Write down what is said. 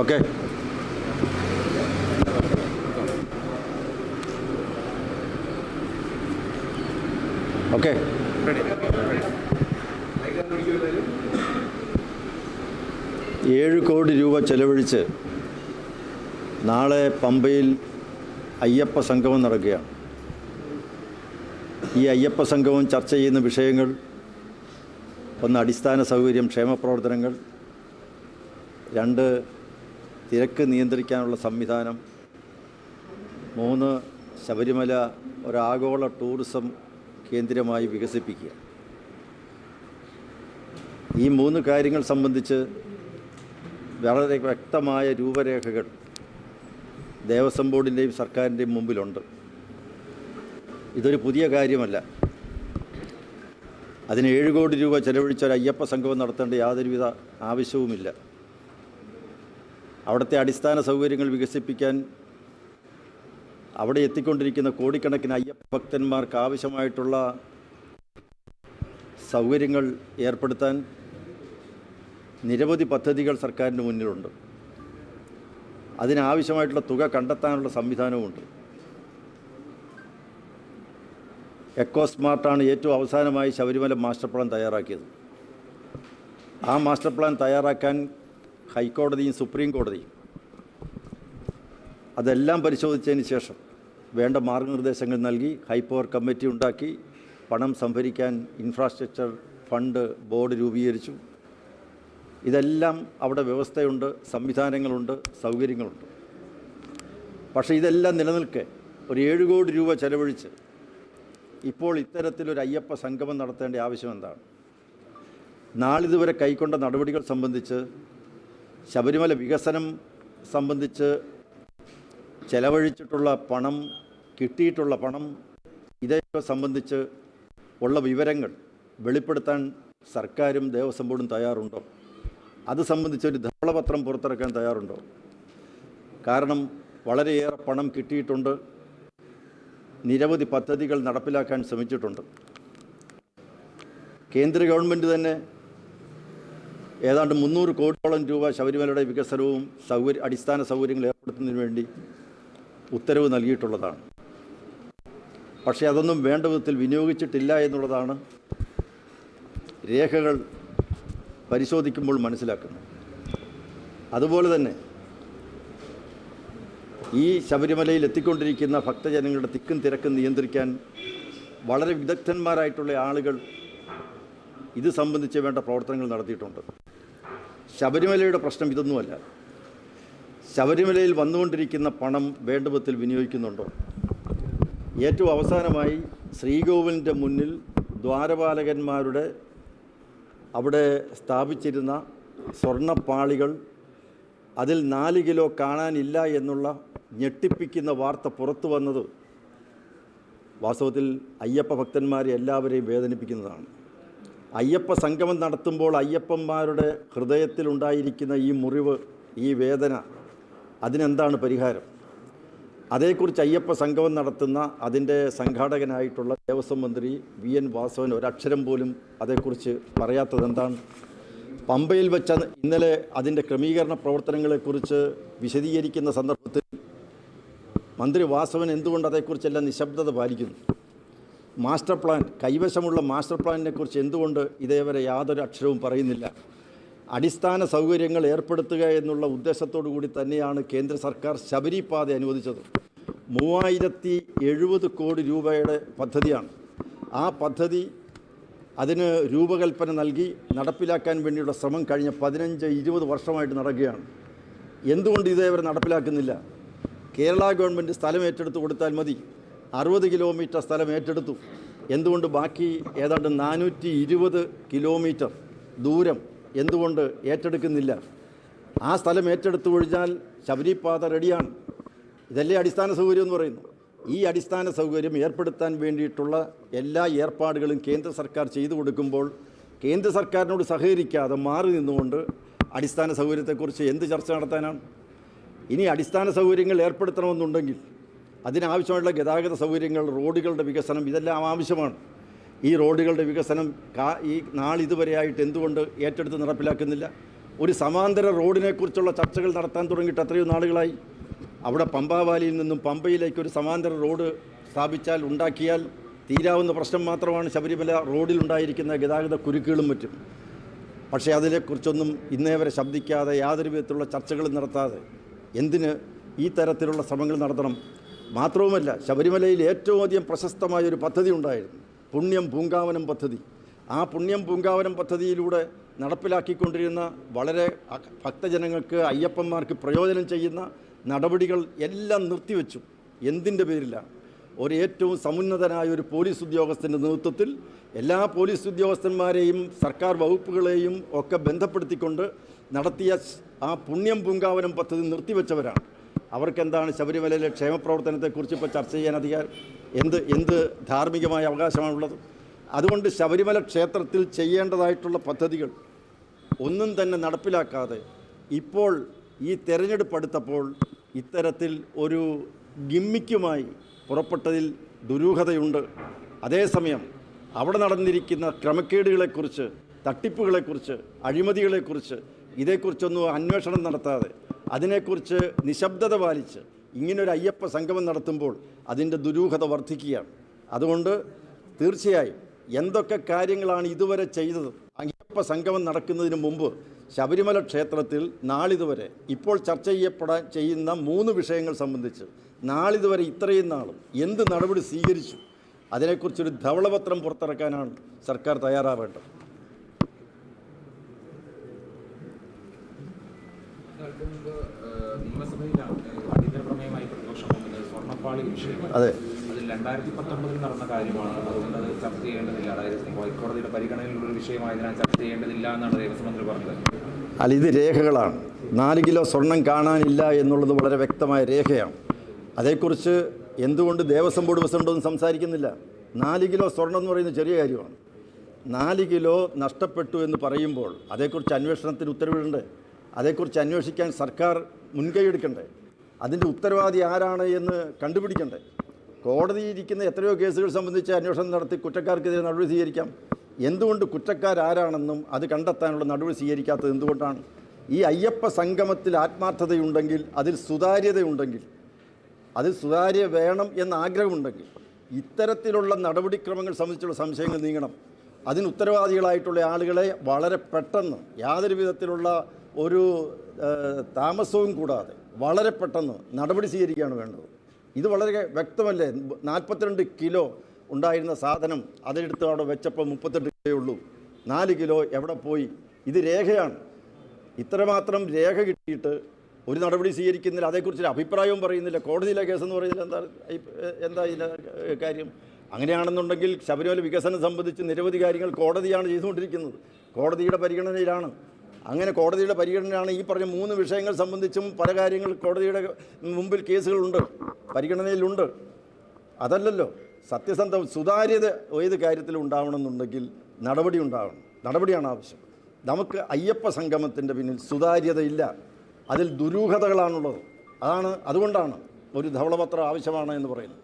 Okay okay ഏഴ് കോടി രൂപ ചെലവഴിച്ച് നാളെ പമ്പയിൽ അയ്യപ്പ സംഗമം നടക്കുകയാണ്. ഈ അയ്യപ്പ സംഗമം ചർച്ച ചെയ്യുന്ന വിഷയങ്ങൾ ഒന്ന് അടിസ്ഥാന സൗകര്യം ക്ഷേമ പ്രവർത്തനങ്ങൾ രണ്ട് തിരക്ക് നിയന്ത്രിക്കാനുള്ള സംവിധാനം മൂന്ന് ശബരിമല ഒരാഗോള ടൂറിസം കേന്ദ്രമായി വികസിപ്പിക്കുക. ഈ മൂന്ന് കാര്യങ്ങൾ സംബന്ധിച്ച് വളരെ വ്യക്തമായ രൂപരേഖകൾ ദേവസ്വം ബോർഡിന്റെയും സർക്കാരിന്റെയും മുമ്പിലുണ്ട്. ഇതൊരു പുതിയ കാര്യമല്ല. അതിന് ഏഴ് കോടി രൂപ ചെലവഴിച്ച ഒരു അയ്യപ്പ സംഗമം നടത്തേണ്ട യാതൊരുവിധ ആവശ്യവുമില്ല. അവിടുത്തെ അടിസ്ഥാന സൗകര്യങ്ങൾ വികസിപ്പിക്കാൻ അവിടെ എത്തിക്കൊണ്ടിരിക്കുന്ന കോടിക്കണക്കിന് അയ്യപ്പ ഭക്തന്മാർക്ക് ആവശ്യമായിട്ടുള്ള സൗകര്യങ്ങൾ ഏർപ്പെടുത്താൻ നിരവധി പദ്ധതികൾ സർക്കാരിന് മുന്നിലുണ്ട്. അതിനാവശ്യമായിട്ടുള്ള തുക കണ്ടെത്താനുള്ള സംവിധാനവുമുണ്ട്. എക്കോ സ്മാർട്ടാണ് ഏറ്റവും അവസാനമായി ശബരിമല മാസ്റ്റർ പ്ലാൻ തയ്യാറാക്കിയത്. ആ മാസ്റ്റർ പ്ലാൻ തയ്യാറാക്കാൻ ഹൈക്കോടതിയും സുപ്രീം കോടതിയും അതെല്ലാം പരിശോധിച്ചതിന് ശേഷം വേണ്ട മാർഗനിർദ്ദേശങ്ങൾ നൽകി ഹൈപ്പവർ കമ്മിറ്റി ഉണ്ടാക്കി പണം സംഭരിക്കാൻ ഇൻഫ്രാസ്ട്രക്ചർ ഫണ്ട് ബോർഡ് രൂപീകരിച്ചു. ഇതെല്ലാം അവിടെ വ്യവസ്ഥയുണ്ട് സംവിധാനങ്ങളുണ്ട് സൗകര്യങ്ങളുണ്ട്. പക്ഷേ ഇതെല്ലാം നിലനിൽക്കെ ഒരു ഏഴ് കോടി രൂപ ചെലവഴിച്ച് ഇപ്പോൾ ഇത്തരത്തിലൊരു അയ്യപ്പ സംഗമം നടത്തേണ്ട ആവശ്യം എന്താണ്? നാളിതുവരെ കൈക്കൊണ്ട നടപടികൾ സംബന്ധിച്ച് ശബരിമല വികസനം സംബന്ധിച്ച് ചെലവഴിച്ചിട്ടുള്ള പണം കിട്ടിയിട്ടുള്ള പണം ഇതൊക്കെ സംബന്ധിച്ച് ഉള്ള വിവരങ്ങൾ വെളിപ്പെടുത്താൻ സർക്കാരും ദേവസ്വം ബോർഡും തയ്യാറുണ്ടോ? അത് സംബന്ധിച്ച് ഒരു ധവളപത്രം പുറത്തിറക്കാൻ തയ്യാറുണ്ടോ? കാരണം വളരെയേറെ പണം കിട്ടിയിട്ടുണ്ട്. നിരവധി പദ്ധതികൾ നടപ്പിലാക്കാൻ ശ്രമിച്ചിട്ടുണ്ട്. കേന്ദ്ര ഗവൺമെന്റ് തന്നെ ഏതാണ്ട് മുന്നൂറ് കോടിയോളം രൂപ ശബരിമലയുടെ വികസനവും സൗകര്യ അടിസ്ഥാന സൗകര്യങ്ങൾ ഏർപ്പെടുത്തുന്നതിന് വേണ്ടി ഉത്തരവ് നൽകിയിട്ടുള്ളതാണ്. പക്ഷേ അതൊന്നും വേണ്ട വിധത്തിൽ വിനിയോഗിച്ചിട്ടില്ല എന്നുള്ളതാണ് രേഖകൾ പരിശോധിക്കുമ്പോൾ മനസ്സിലാക്കുന്നത്. അതുപോലെ തന്നെ ഈ ശബരിമലയിൽ എത്തിക്കൊണ്ടിരിക്കുന്ന ഭക്തജനങ്ങളുടെ തിക്കും തിരക്കും നിയന്ത്രിക്കാൻ വളരെ വിദഗ്ധന്മാരായിട്ടുള്ള ആളുകൾ ഇത് സംബന്ധിച്ച് വേണ്ട പ്രവർത്തനങ്ങൾ നടത്തിയിട്ടുണ്ട്. ശബരിമലയുടെ പ്രശ്നം ഇതൊന്നുമല്ല. ശബരിമലയിൽ വന്നുകൊണ്ടിരിക്കുന്ന പണം വേണ്ട വിനിയോഗിക്കുന്നുണ്ടോ? ഏറ്റവും അവസാനമായി ശ്രീകോവിലിന്റെ മുന്നിൽ ദ്വാരപാലകന്മാരുടെ അവിടെ സ്ഥാപിച്ചിരുന്ന സ്വർണപ്പാളികൾ അതിൽ നാല് കിലോ കാണാനില്ല എന്നുള്ള ഞെട്ടിപ്പിക്കുന്ന വാർത്ത പുറത്തു വന്നത് വാസ്തവത്തിൽ അയ്യപ്പ ഭക്തന്മാരെ എല്ലാവരെയും വേദനിപ്പിക്കുന്നതാണ്. അയ്യപ്പ സംഗമം നടത്തുമ്പോൾ അയ്യപ്പന്മാരുടെ ഹൃദയത്തിലുണ്ടായിരിക്കുന്ന ഈ മുറിവ് ഈ വേദന അതിനെന്താണ് പരിഹാരം? അതേക്കുറിച്ച് അയ്യപ്പ സംഗമം നടത്തുന്ന അതിന്റെ സംഘാടകനായിട്ടുള്ള ദേവസ്വം മന്ത്രി വി എൻ വാസവൻ ഒരക്ഷരം പോലും അതേക്കുറിച്ച് പറയാത്തത് എന്താണ് പമ്പയിൽ വെച്ച ഇന്നലെ അതിന്റെ ക്രമീകരണ പ്രവർത്തനങ്ങളെക്കുറിച്ച് വിശദീകരിക്കുന്ന സന്ദർഭത്തിൽ മന്ത്രി വാസവൻ എന്തുകൊണ്ട് അതേക്കുറിച്ചെല്ലാം നിശബ്ദത പാലിക്കുന്നു? മാസ്റ്റർ പ്ലാൻ കൈവശമുള്ള മാസ്റ്റർ പ്ലാനിനെക്കുറിച്ച് എന്തുകൊണ്ട് ഇതേവരെ യാതൊരു അക്ഷരവും പറയുന്നില്ല? അടിസ്ഥാന സൗകര്യങ്ങൾ ഏർപ്പെടുത്തുക എന്നുള്ള ഉദ്ദേശത്തോടു കൂടി തന്നെയാണ് കേന്ദ്ര സർക്കാർ ശബരിപാത അനുവദിച്ചത്. മൂവായിരത്തി എഴുപത് കോടി രൂപയുടെ പദ്ധതിയാണ്. ആ പദ്ധതി അതിന് രൂപകൽപ്പന നൽകി നടപ്പിലാക്കാൻ വേണ്ടിയുള്ള ശ്രമം കഴിഞ്ഞ പതിനഞ്ച് ഇരുപത് വർഷമായിട്ട് നടക്കുകയാണ്. എന്തുകൊണ്ട് ഇതേവരെ നടപ്പിലാക്കുന്നില്ല? കേരള ഗവൺമെന്റ് സ്ഥലം ഏറ്റെടുത്ത് കൊടുത്താൽ മതി. അറുപത് കിലോമീറ്റർ സ്ഥലം ഏറ്റെടുത്തു. എന്തുകൊണ്ട് ബാക്കി ഏതാണ്ട് നാനൂറ്റി ഇരുപത് കിലോമീറ്റർ ദൂരം എന്തുകൊണ്ട് ഏറ്റെടുക്കുന്നില്ല? ആ സ്ഥലം ഏറ്റെടുത്തു കഴിഞ്ഞാൽ ശബരിപാത റെഡിയാണ്. ഇതല്ലേ അടിസ്ഥാന സൗകര്യം എന്ന് പറയുന്നു. ഈ അടിസ്ഥാന സൗകര്യം ഏർപ്പെടുത്താൻ വേണ്ടിയിട്ടുള്ള എല്ലാ ഏർപ്പാടുകളും കേന്ദ്ര സർക്കാർ ചെയ്തു കൊടുക്കുമ്പോൾ കേന്ദ്ര സർക്കാരിനോട് സഹകരിക്കാതെ മാറി നിന്നുകൊണ്ട് അടിസ്ഥാന സൗകര്യത്തെക്കുറിച്ച് എന്ത് ചർച്ച നടത്താനാണ്? ഇനി അടിസ്ഥാന സൗകര്യങ്ങൾ ഏർപ്പെടുത്തണമെന്നുണ്ടെങ്കിൽ അതിനാവശ്യമായുള്ള ഗതാഗത സൗകര്യങ്ങൾ റോഡുകളുടെ വികസനം ഇതെല്ലാം ആവശ്യമാണ്. ഈ റോഡുകളുടെ വികസനം കാ ഈ നാളിതുവരെയായിട്ട് എന്തുകൊണ്ട് ഏറ്റെടുത്ത് നടപ്പിലാക്കുന്നില്ല? ഒരു സമാന്തര റോഡിനെക്കുറിച്ചുള്ള ചർച്ചകൾ നടത്താൻ തുടങ്ങിയിട്ട് എത്രയോ നാളുകളായി. അവിടെ പമ്പാവാലിയിൽ നിന്നും പമ്പയിലേക്ക് ഒരു സമാന്തര റോഡ് സ്ഥാപിച്ചാൽ ഉണ്ടാക്കിയാൽ തീരാവുന്ന പ്രശ്നം മാത്രമാണ് ശബരിമല റോഡിലുണ്ടായിരിക്കുന്ന ഗതാഗത കുരുക്കുകളും മറ്റും. പക്ഷേ അതിനെക്കുറിച്ചൊന്നും ഇന്നേ വരെ ശബ്ദിക്കാതെ യാതൊരു വിധത്തിലുള്ള ചർച്ചകളും നടത്താതെ എന്തിന് ഈ തരത്തിലുള്ള ശ്രമങ്ങൾ നടത്തണം? മാത്രവുമല്ല ശബരിമലയിൽ ഏറ്റവും അധികം പ്രശസ്തമായ ഒരു പദ്ധതി ഉണ്ടായിരുന്നു. പുണ്യം പൂങ്കാവനം പദ്ധതി. ആ പുണ്യം പൂങ്കാവനം പദ്ധതിയിലൂടെ നടപ്പിലാക്കിക്കൊണ്ടിരുന്ന വളരെ ഭക്തജനങ്ങൾക്ക് അയ്യപ്പന്മാർക്ക് പ്രയോജനം ചെയ്യുന്ന നടപടികൾ എല്ലാം നിർത്തിവെച്ചു. എന്തിന്റെ പേരിലാണ് ഒരു ഏറ്റവും സമുന്നതനായ ഒരു പോലീസ് ഉദ്യോഗസ്ഥന്റെ നേതൃത്വത്തിൽ എല്ലാ പോലീസ് ഉദ്യോഗസ്ഥന്മാരെയും സർക്കാർ വകുപ്പുകളെയും ഒക്കെ ബന്ധപ്പെടുത്തിക്കൊണ്ട് നടത്തിയ ആ പുണ്യം പൂങ്കാവനം പദ്ധതി നിർത്തിവെച്ചവരാണ്. അവർക്കെന്താണ് ശബരിമലയിലെ ക്ഷേമപ്രവർത്തനത്തെക്കുറിച്ച് ഇപ്പോൾ ചർച്ച ചെയ്യാൻ അധികാരം എന്ത് എന്ത് ധാർമ്മികമായ അവകാശമാണുള്ളത്? അതുകൊണ്ട് ശബരിമല ക്ഷേത്രത്തിൽ ചെയ്യേണ്ടതായിട്ടുള്ള പദ്ധതികൾ ഒന്നും തന്നെ നടപ്പിലാക്കാതെ ഇപ്പോൾ ഈ തെരഞ്ഞെടുപ്പ് അടുത്തപ്പോൾ ഇത്തരത്തിൽ ഒരു ഗിമ്മിക്കുമായി പുറപ്പെട്ടതിൽ ദുരൂഹതയുണ്ട്. അതേസമയം അവിടെ നടന്നിരിക്കുന്ന ക്രമക്കേടുകളെക്കുറിച്ച് തട്ടിപ്പുകളെക്കുറിച്ച് അഴിമതികളെക്കുറിച്ച് ഇതേക്കുറിച്ചൊന്നും അന്വേഷണം നടത്താതെ അതിനെക്കുറിച്ച് നിശബ്ദത പാലിച്ച് ഇങ്ങനൊരു അയ്യപ്പ സംഗമം നടത്തുമ്പോൾ അതിന്റെ ദുരൂഹത വർദ്ധിക്കുകയാണ്. അതുകൊണ്ട് തീർച്ചയായും എന്തൊക്കെ കാര്യങ്ങളാണ് ഇതുവരെ ചെയ്തത് അയ്യപ്പ സംഗമം നടക്കുന്നതിന് മുമ്പ് ശബരിമല ക്ഷേത്രത്തിൽ നാളിതുവരെ ഇപ്പോൾ ചർച്ച ചെയ്യപ്പെടാൻ ചെയ്യുന്ന മൂന്ന് വിഷയങ്ങൾ സംബന്ധിച്ച് നാളിതുവരെ ഇത്രയും നാളും എന്ത് നടപടി സ്വീകരിച്ചു? അതിനെക്കുറിച്ചൊരു ധവളപത്രം പുറത്തിറക്കാനാണ് സർക്കാർ തയ്യാറാവേണ്ടത്. അല്പം നിയമസഭയിലാണ് ഏഹ്, അടിയന്തര പ്രമേയമായി പ്രതിപക്ഷം സ്വർണപ്പാളി വിഷയം അതെ. രണ്ടായിരത്തി പത്തൊമ്പതിൽ നടന്ന കാര്യമാണ്. അതുകൊണ്ട് അത് ചർച്ച ചെയ്യേണ്ടതില്ല. അതായത് ഹൈക്കോടതിയുടെ പരിഗണനയിലുള്ള വിഷയമായതിനാൽ ചർച്ച ചെയ്യേണ്ടതില്ല എന്നാണ് ദേവസ്വം മന്ത്രി പറഞ്ഞത്. അല്ല ഇത് രേഖകളാണ്. നാല് കിലോ സ്വർണം കാണാനില്ല എന്നുള്ളത് വളരെ വ്യക്തമായ രേഖയാണ്. അതേക്കുറിച്ച് എന്തുകൊണ്ട് ദേവസ്വം ബോർഡ് പ്രസിഡന്റൊന്നും സംസാരിക്കുന്നില്ല? നാല് കിലോ സ്വർണം എന്ന് പറയുന്നത് ചെറിയ കാര്യമാണ്. നാല് കിലോ നഷ്ടപ്പെട്ടു എന്ന് പറയുമ്പോൾ അതേക്കുറിച്ച് അന്വേഷണത്തിന് ഉത്തരവിടണ്ടേ? അതേക്കുറിച്ച് അന്വേഷിക്കാൻ സർക്കാർ മുൻകൈ എടുക്കണ്ടേ? അതിന്റെ ഉത്തരവാദി ആരാണ് എന്ന് കണ്ടുപിടിക്കണ്ടേ? കോടതിയിൽ ഇരിക്കുന്ന എത്രയോ കേസുകൾ സംബന്ധിച്ച് അന്വേഷണം നടത്തി കുറ്റക്കാർക്കെതിരെ നടപടി സ്വീകരിക്കാം. എന്തുകൊണ്ട് കുറ്റക്കാരാരാണെന്നും അത് കണ്ടെത്താനുള്ള നടപടി സ്വീകരിക്കാത്തത് എന്തുകൊണ്ടാണ്? ഈ അയ്യപ്പ സംഗമത്തിൽ ആത്മാർത്ഥതയുണ്ടെങ്കിൽ അതിൽ സുതാര്യതയുണ്ടെങ്കിൽ അതിൽ സുതാര്യ വേണം എന്ന ആഗ്രഹമുണ്ടെങ്കിൽ ഇത്തരത്തിലുള്ള നടപടിക്രമങ്ങൾ സംബന്ധിച്ചുള്ള സംശയങ്ങൾ നീങ്ങണം. അതിന് ഉത്തരവാദികളായിട്ടുള്ള ആളുകളെ വളരെ പെട്ടെന്ന് യാതൊരു വിധത്തിലുള്ള ഒരു താമസവും കൂടാതെ വളരെ പെട്ടെന്ന് നടപടി സ്വീകരിക്കുകയാണ് വേണ്ടത്. ഇത് വളരെ വ്യക്തമല്ലേ? നാൽപ്പത്തിരണ്ട് കിലോ ഉണ്ടായിരുന്ന സാധനം അതെടുത്ത് അവിടെ വെച്ചപ്പോൾ മുപ്പത്തെട്ട് ഉള്ളൂ. നാല് കിലോ എവിടെ പോയി? ഇത് രേഖയാണ്. ഇത്രമാത്രം രേഖ കിട്ടിയിട്ട് ഒരു നടപടി സ്വീകരിക്കുന്നില്ല. അതേക്കുറിച്ചൊരു അഭിപ്രായവും പറയുന്നില്ല. കോടതിയിലെ കേസെന്ന് പറയുന്നില്ല. എന്താ എന്താ ഇതിന്റെ കാര്യം? അങ്ങനെയാണെന്നുണ്ടെങ്കിൽ ശബരിമല വികസനം സംബന്ധിച്ച് നിരവധി കാര്യങ്ങൾ കോടതിയാണ് ചെയ്തുകൊണ്ടിരിക്കുന്നത്. കോടതിയുടെ പരിഗണനയിലാണ്. അങ്ങനെ കോടതിയുടെ പരിഗണനയാണ് ഈ പറഞ്ഞ മൂന്ന് വിഷയങ്ങൾ സംബന്ധിച്ചും പല കാര്യങ്ങൾ കോടതിയുടെ മുമ്പിൽ കേസുകളുണ്ട് പരിഗണനയിലുണ്ട്. അതല്ലല്ലോ സത്യസന്ധ സുതാര്യത ഏത് കാര്യത്തിലും ഉണ്ടാവണമെന്നുണ്ടെങ്കിൽ നടപടി ഉണ്ടാവണം. നടപടിയാണ് ആവശ്യം. നമുക്ക് അയ്യപ്പ സംഗമത്തിന്റെ പിന്നിൽ സുതാര്യതയില്ല. അതിൽ ദുരൂഹതകളാണുള്ളത്. അതാണ് അതുകൊണ്ടാണ് ഒരു ധവളപത്രം ആവശ്യമാണ് എന്ന് പറയുന്നത്.